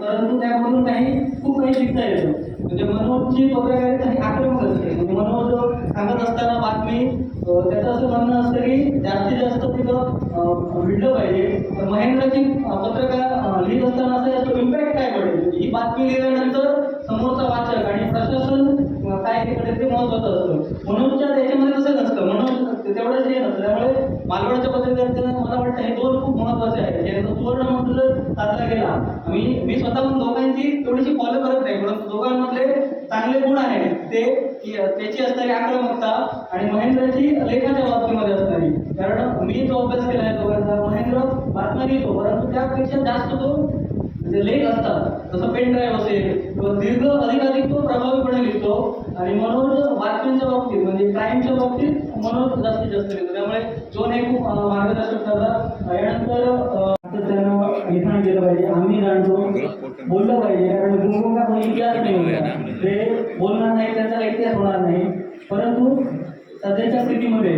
परंतु त्यामधून काही खूप काही शिकता येतं. म्हणजे मनोजची पत्रकारिता काही आक्रमक असते. म्हणजे मनोज सांगत असताना बातमी त्याचं असं म्हणणं असतं की जास्तीत जास्त तिथं भिडलं पाहिजे. तर महेंद्रची पत्रकार लिहित असताना असं याचं इम्पॅक्ट काय पडेल? म्हणजे ही बातमी लिहिल्यानंतर समोरचा वाचक आणि प्रशासन काय हे करेल ते महत्वाचं असतं. मनोजच्या त्याच्यामध्ये तसं नसतं. मनोज तेवढंच हे नसतं त्यामुळे मालवणच्या पत्रकारितेनं मला वाटतं हे दोन खूप महत्त्वाचे आहेत. याचा सुवर्ण म्हटलं मी मी स्वतः पण दोघांची थोडीशी फॉलो करत नाही परंतु दोघांमधले चांगले गुण आहेत. ते त्याची असणारी आक्रमकता आणि महेंद्रची लेखाच्या बाबतीमध्ये असणारी. कारण मी जो अभ्यास केला आहे दोघांचा महेंद्र बातम्या लिहितो परंतु त्यापेक्षा जास्त तो जे लेख असतात. जसं पेन ड्राईव्ह असेल किंवा दीर्घ अधिकाधिक तो प्रभावीपणे लिहितो. आणि मनोज बातम्यांच्या बाबतीत म्हणजे क्राईमच्या बाबतीत मनोज जास्तीत जास्त लिहितो. त्यामुळे दोन हे खूप मार्गदर्शक ठरतात यानंतर लिखाण केलं पाहिजे आम्ही जाणतो बोललं पाहिजे. कारण गुंगुंगा कोणी इतिहास नाही. ते बोलणार नाही त्यांचा इतिहास होणार नाही. परंतु सध्याच्या स्थितीमध्ये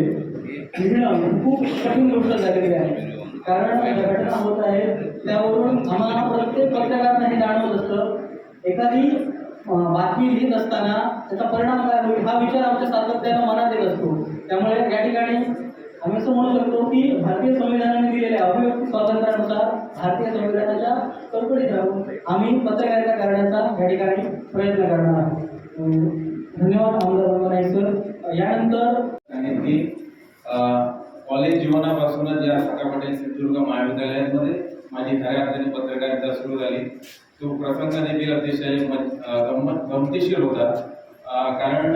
लिहिणं खूप कठीण गोष्ट झालेली आहे. कारण घटना होत आहेत त्यावरून आम्हाला प्रत्येक पत्रकारांना हे जाणवत असतं. एखादी बातमी लिहित असताना त्याचा परिणाम काय होईल? हा विचार आमच्या सातत्यानं मनात येत असतो. त्यामुळे या ठिकाणी आम्ही असं म्हणू शकतो की भारतीय संविधानाने दिलेल्या अभिव्यक्ती स्वातंत्र्यानुसार भारतीय आम्ही पत्रकारिता करण्याचा या ठिकाणी प्रयत्न करणार आहोत. धन्यवाद आमदार सर यानंतर आणि कॉलेज जीवनापासूनच या सका सिंधुदुर्ग महाविद्यालयामध्ये माझी खऱ्या अर्थाने पत्रकारिता सुरू झाली. तो प्रसंग देखील अतिशय गंमत गमतीशीर होता. कारण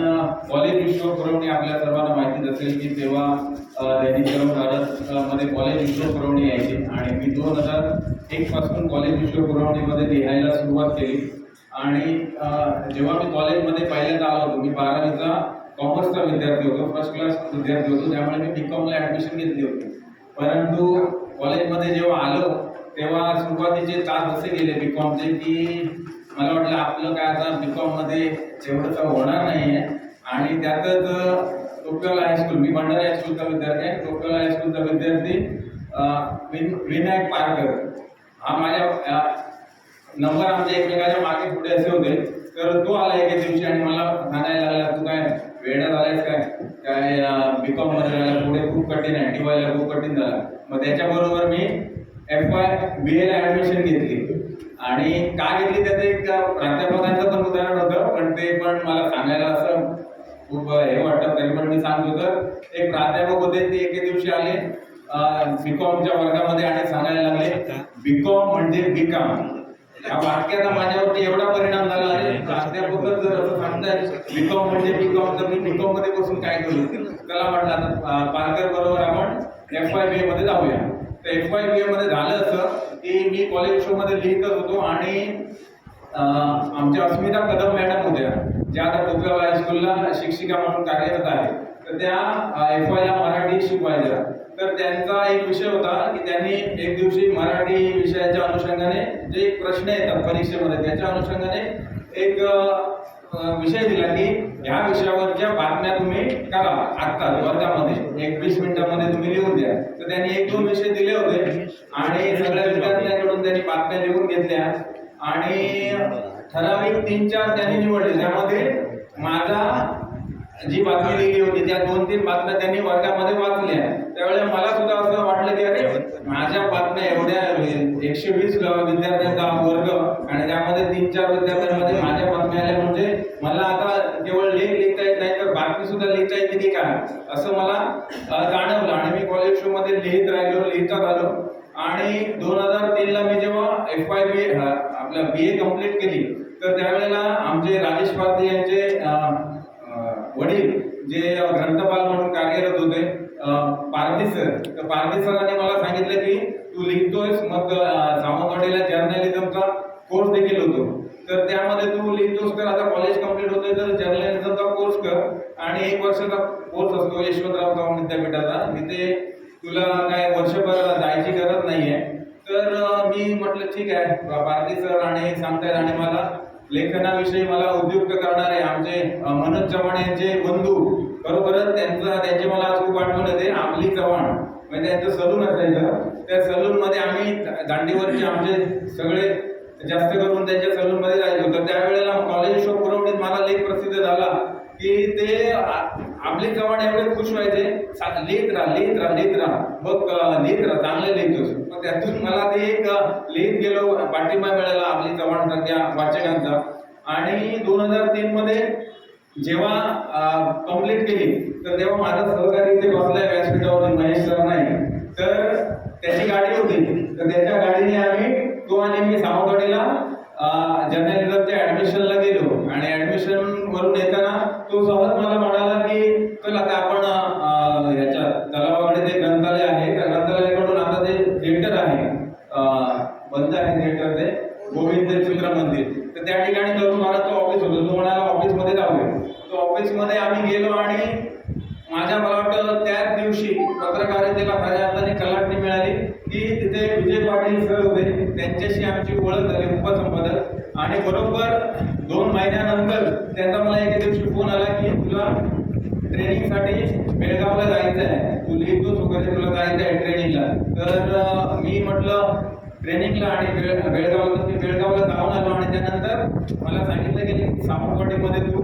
कॉलेज विश्व पुरवणी आपल्या सर्वांना माहितीच असेल की तेव्हा अं, दैनिकमध्ये कॉलेज विश्व पुरवणी यायची. आणि मी दोन हजार एक पासून कॉलेज विश्व पुरवणीमध्ये लिहायला सुरुवात केली. आणि जेव्हा मी कॉलेजमध्ये पहिल्यांदा आलो होतो मी बारावीचा कॉमर्सचा विद्यार्थी होतो फर्स्ट क्लास विद्यार्थी होतो त्यामुळे मी बी कॉमला ॲडमिशन घेतली होती. परंतु कॉलेजमध्ये जेव्हा आलो तेव्हा सुरुवातीचे तास असे गेले बी कॉमचे की मला वाटलं आपलं काय आता बी कॉममध्ये एवढं काय होणार नाही आहे आणि त्यातच टोकल हायस्कूल मी भंडारा हायस्कूलचा विद्यार्थी आहे. टोकल हायस्कूलचा विद्यार्थी विन- विनायक पारकर. हा माझ्या नंबर आमच्या एकमेकाच्या मागे पुढे असे होते. तर तो आला एके दिवशी आणि मला सांगायला लागला तू काय वेळात आलायस काय? काय बीकॉममध्ये राहिला? पुढे खूप कठीण आहे. टीवायला खूप कठीण झाला. मग त्याच्याबरोबर मी एफ वाय बी एला ऍडमिशन घेतली. आणि का घेतली त्याचं एक प्राध्यापकांचं पण उदाहरण होतं पण ते पण मला सांगायला असं खूप हे वाटतं तरी पण मी सांगतो तर एक प्राध्यापक होते ते एके दिवशी आले बीकॉमच्या वर्गामध्ये आणि सांगायला लागले बीकॉम म्हणजे बीकॉम या वाक्याचा माझ्यावरती एवढा परिणाम झाला आहे प्राध्यापकच जर असं सांगताय बीकॉम म्हणजे बीकॉम तर मी बीकॉममध्ये बसून काय करू? त्याला म्हटलं पारकर बरोबर आपण एफ वाय बी मध्ये जाऊया. एफ वाय बी मध्ये झालं असं की मी कॉलेज शो मध्ये लिहितच होतो आणि आमच्या अस्मिता कदम मॅडम होत्या ज्या आता कोपराव हायस्कूलला शिक्षिका म्हणून कार्यरत आहे. तर त्या एफ वायला मराठी शिकवायच्या. तर त्यांचा एक विषय होता की त्यांनी एक दिवशी मराठी विषयाच्या अनुषंगाने जे प्रश्न येतात परीक्षेमध्ये त्याच्या अनुषंगाने एक विषय दिला की ह्या विषयावरच्या बातम्या तुम्ही करा आत्ता वर्गामध्ये एक वीस मिनिटामध्ये तुम्ही लिहून द्या. तर त्यांनी एक दोन विषय दिले होते आणि सगळ्या विद्यार्थ्यांकडून त्यांनी बातम्या लिहून घेतल्या आणि ठराविक तीन चार त्यांनी निवडले. त्यामध्ये माझा जी बातमी लिहिली होती त्या दोन तीन बातम्या त्यांनी वर्गामध्ये वाचल्या. त्यावेळेला मला सुद्धा असं वाटलं की अरे माझ्या बातम्या एवढ्या एकशे वीस विद्यार्थ्यांचा वर्ग आणि त्यामध्ये तीन चार विद्यार्थ्यांमध्ये माझ्या बातम्या आल्या. म्हणजे मला आता केवळ लेख लिहिता येत नाही तर बातमी सुद्धा लिहिता येते की काय? असं मला जाणवलं. आणि मी कॉलेज शो मध्ये लिहित राहिलो लिहितात आलो. आणि दोन हजार तीन ला मी जेव्हा एफ वाय बी आपल्या बी ए कंप्लीट केली तर त्यावेळेला आमचे राजेश पारधी यांचे वडील जे ग्रंथपाल म्हणून कार्यरत होते पारधी सर. तर पारधी सरांनी मला सांगितलं की तू लिहितोयस मग सावंतवाडीला जर्नलिझमचा कोर्स देखील होतो. तर त्यामध्ये तू लिहितोस तर आता कॉलेज कंप्लीट होतोय तर जर्नलिझमचा कोर्स कर. आणि एक वर्षाचा कोर्स असतो यशवंतराव चव्हाण विद्यापीठाचा. तिथे तुला काय वर्षभर जायची गरज नाहीये. तर मी म्हटलं ठीक आहे पारधी सर आणि सांगतायत आणि मला लेखनाविषयी मला उद्युक्त करणारे आमचे मनोज चव्हाण यांचे बंधू बरोबरच त्यांचा त्यांची मला आज खूप आठवण येते आमली चव्हाण. म्हणजे त्यांचं सलून असायचं त्या सलून मध्ये आम्ही दांडीवरचे आमचे सगळे जास्त करून त्यांच्या सलूनमध्ये जायचो. तर त्यावेळेला कॉलेज शो पुरवणीत मला लेख प्रसिद्ध झाला की ते आपले चव्हाण एवढे खुश व्हायचे लिहित राहा लिहित राहा लिहित राहा. बघ लिहित राहा चांगले लिहितोस मग त्यातून मला ते एक लिहित गेलो पाठिंबा मिळाला आपली चव्हाण सारख्या वाचकांचा. आणि दोन हजार तीन मध्ये जेव्हा कंप्लीट केली तर तेव्हा माझा सहकारी इथे बसलाय व्यासपीठावर महेश सर नाही. तर त्याची गाडी होती. तर त्याच्या गाडीने आम्ही तो आणि मी सावंतवाडीला जनरल ऍडमिशनला गेलो आणि ऍडमिशन वरून येताना तो सहज मला म्हणाला की चल आता आपण अं, याच्या तलावाकडे ते ग्रंथालय आहे त्या ग्रंथालयाकडून आता ते थिएटर आहे अं, बंद आहे थिएटर ते गोविंद चित्र मंदिर तर त्या ठिकाणी तरुण महाराजचं ऑफिस होतं तो म्हणाला ऑफिसमध्ये जाऊया तो ऑफिसमध्ये आम्ही आणि माझ्या मला वाटतं त्याच दिवशी पत्रकारितेला खऱ्या अर्थाने कलाटणी मिळाली. की तिथे विजय पाटील सर होते. त्यांच्याशी आमची ओळख झाली उपसंपादक. आणि बरोबर दोन महिन्यानंतर त्यांचा मला एके दिवशी फोन आला की तुला ट्रेनिंगसाठी बेळगावला जायचं आहे तू लिहितोच वगैरे तुला जायचं आहे ट्रेनिंगला. तर मी म्हटलं ट्रेनिंगला आणि बेळ बेळगावला मी बेळगावला जाऊन आलो आणि त्यानंतर मला सांगितलं गेलं की सावंतवाडीमध्ये तू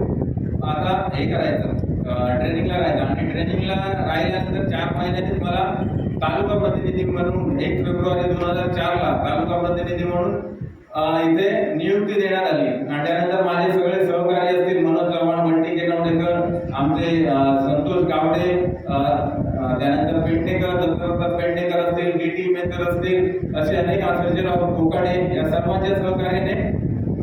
आता हे करायचं. ट्रेनिंगला राहायचं आणि ट्रेनिंगला राहिल्यानंतर चार महिन्यातच मला तालुका प्रतिनिधी म्हणून एक फेब्रुवारी दोन हजार चारला तालुका प्रतिनिधी म्हणून इथे नियुक्ती देण्यात आली. आणि त्यानंतर माझे सगळे सहकारी असतील मनोज चव्हाण भंडीके केनवडेकर आमचे संतोष गावडे त्यानंतर पेडणेकर दत्तप्रसाद पेडणेकर असतील डी टी मेहतर असतील असे अनेक आश्चर्यराव कोकाडे या सर्वांच्या सहकार्याने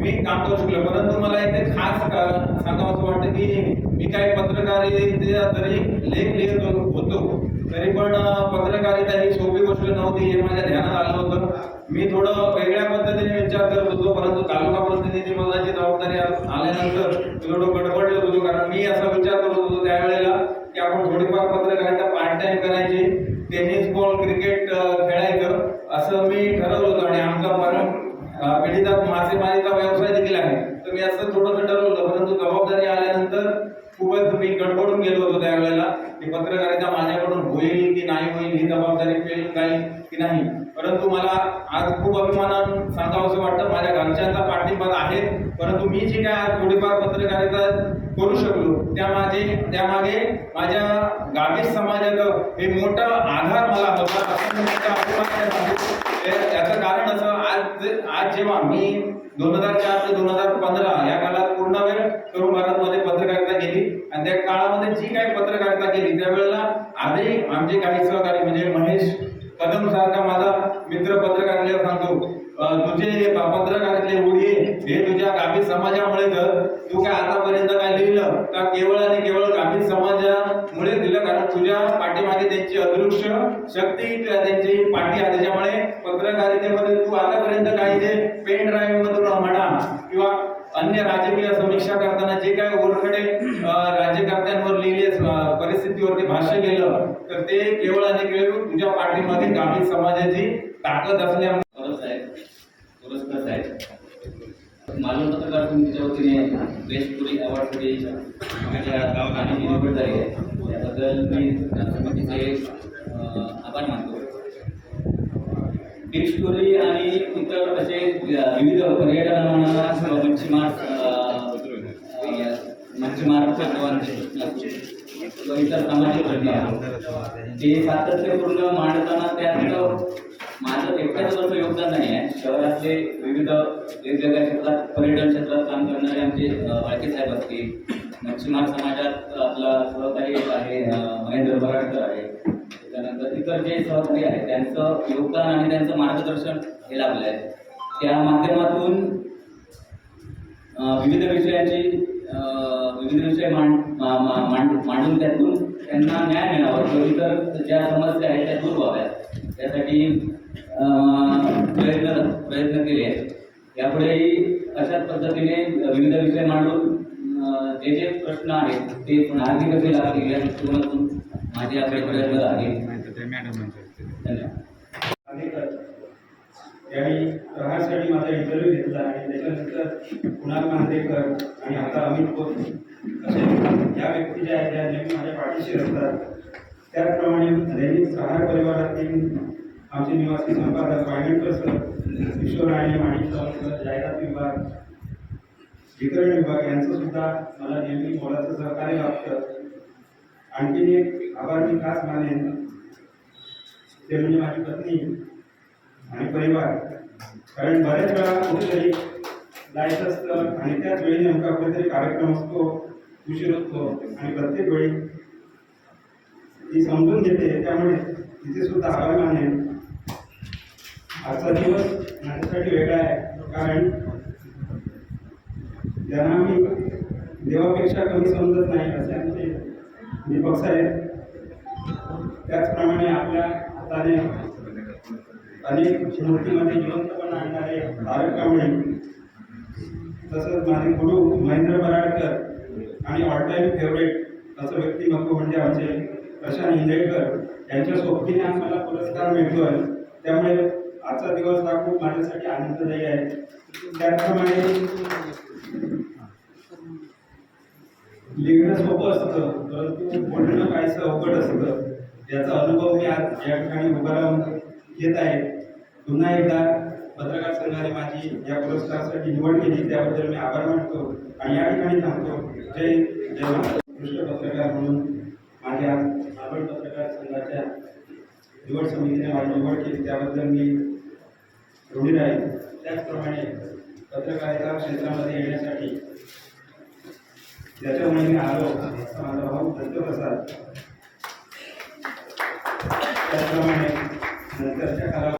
मी काम करू शकलो. परंतु मला इथे खास सांगावं असं वाटतं की मी काही पत्रकारिता जरी लेख लिहित होतो. तरी पण पत्रकारिता ही सोपी गोष्ट नव्हती हे माझ्या ध्यानात आलं होतं. मी थोडं वेगळ्या पद्धतीने विचार करत होतो परंतु तालुका प्रतिनिधी पदाची जबाबदारी आल्यानंतर थोडं गडबडलो होतो कारण मी असा विचार करत होतो त्यावेळेला की आपण थोडीफार पत्रकारिता पार्ट टाइम करायची टेनिस बॉल क्रिकेट खेळायचं असं मी ठरवलं होतं. आणि आमचा परम अं, पिढीचा मासेमारीचा व्यवसाय देखील आहे. तर मी असं थोडंसं ठरवलं परंतु जबाबदारी आल्यानंतर खूपच मी गडबडून गेलो होतो त्यावेळेला की पत्रकारिता माझ्याकडून होईल की नाही होईल ही जबाबदारी पेल जाईल की नाही. परंतु मला आज खूप अभिमानानं सांगावंसं वाटतं माझ्या घरच्यांचा पाठिंबा आहे परंतु मी जी काय आज थोडीफार पत्रकारिता करू शकलो त्या माझे त्यामागे माझ्या गावी समाजाचं हे मोठं आधार मला होता असं मी त्याचा अभिमान सांगतो. ते- याचं कारण असं म्हणजे आज जेव्हा मी दोन हजार चार ते दोन हजार पंधरा या काळात पूर्ण वेळ तरुण भारतमध्ये पत्रकारिता केली आणि त्या काळामध्ये जी काही पत्रकारिता केली त्यावेळेला आजही आमचे काही सहकारी म्हणजे महेश कदम सारखा माझा मित्र पत्रकारिता सांगतो तुझे पत्रकारितले उडी हे तुझ्या गावी समाजामुळे तर तू काय आतापर्यंत काय लिहिलं? का केवळ आणि केवळ गावी समाजामुळे दिलं कारण तुझ्या पाठीमागे त्यांची अदृश्य शक्ती त्यांची पाठी आहे त्याच्यामुळे पत्रकारितेमध्ये आतापर्यंत काही जे पेन ड्राईव्ह मधून म्हणा किंवा अन्य राजकीय समीक्षा करताना जे काय ओरखडे राज्यकर्त्यांवर लिहिले परिस्थितीवरती भाष्य केलं तर ते केवळ आणि केवळ तुझ्या पाठीमध्ये ग्रामीण समाजाची ताकद असल्यामुळे परत पत्रकार समितीच्या वतीने बेस्ट पुरी अवॉर्डसाठी माझ्या गावाची निवड झाली आहे. त्याबद्दल मी समितीचे आभार मानतो. बिग आणि इतर असे विविध पर्यटनांना किंवा मच्छीमार मच्छीमार किंवा इतर सामाजिक घटना. ते सातत्यपूर्ण मांडताना त्यात माझं एकट्याच असं योगदान नाही आहे. शहरातले विविध वेगवेगळ्या क्षेत्रात पर्यटन क्षेत्रात काम करणारे आमचे वाळके साहेब असतील. मच्छीमार समाजात आपला सहकारी आहे महेंद्र बराडकर आहे. त्यानंतर इतर जे सहकारी आहेत त्यांचं योगदान आणि त्यांचं मार्गदर्शन हे लाभलं आहे. त्या माध्यमातून विविध विषयाची विविध विषय मांड मांडून त्यातून त्यांना न्याय मिळावा. किंवा इतर ज्या समस्या आहेत त्या दूर व्हाव्यात. त्यासाठी प्रयत्न प्रयत्न केले आहेत. यापुढेही अशाच पद्धतीने विविध विषय मांडून जे जे प्रश्न आहेत ते मार्गी कसे लागले या दृष्टिकोनातून माझे आपले प्रयत्न आहेत धन्यवाद. त्यावेळी प्रहारसाठी माझा इंटरव्ह्यू घेतला आणि त्याच्यानंतर कुणाल मांदेकर आणि आता अमित खोत असे या व्यक्ती ज्या आहेत त्या नेहमी माझ्या पाठीशी असतात त्याचप्रमाणे दैनिक प्रहार परिवारातील आमचे निवासी संपादक वायगणकर सर किशोर आणि माणिक सावंत जाहिरात विभाग वितरण विभाग यांचं सुद्धा मला नेहमी मोलाचं सहकार्य लाभतं. आणखीन एक आभार मी खास मानेन. ते म्हणजे माझी पत्नी आणि परिवार. कारण बऱ्याच वेळा कुठेतरी जायचं असतं आणि त्याच वेळी नेमका कुठेतरी कार्यक्रम असतो उशीर होतो आणि प्रत्येक वेळी ती समजून घेते. त्यामुळे तिथे सुद्धा आभार मानेन. आजचा दिवस माझ्यासाठी वेगळा आहे. कारण ज्यांना मी देवापेक्षा कमी समजत नाही असे आमचे दीपक साहेब त्याचप्रमाणे आपल्या हाताने अनेक मूर्तीमध्ये जिवंतपणा आणणारे तारक कांबळे तसंच माझे गुरु महेंद्र बराडकर आणि ऑल टाईम फेवरेट असं व्यक्तिमत्व म्हणजे आमचे प्रशांत इंदळकर यांच्या सोबतीने आज मला पुरस्कार मिळतोय. त्यामुळे आजचा दिवस हा खूप माझ्यासाठी आनंददायी आहे. त्याचप्रमाणे लिहिणं सोपं असतं परंतु बोलणं काहीसं अवघड असतं. याचा अनुभव मी आज या ठिकाणी उभा राहून घेत आहे पुन्हा एकदा पत्रकार संघाने माझी या पुरस्कारासाठी निवड केली त्याबद्दल मी आभार मानतो आणि या ठिकाणी थांबतो जय जय महाराज. उत्कृष्ट पत्रकार म्हणून माझ्या आवड पत्रकार संघाच्या निवड समितीने माझी निवड केली त्याबद्दल मी ऋणी राहील त्याचप्रमाणे पत्रकारिता क्षेत्रामध्ये येण्यासाठी ज्याच्यामुळे मी आलो माझा भाऊ दत्तप्रसाद त्याचप्रमाणे नंतरच्या काळात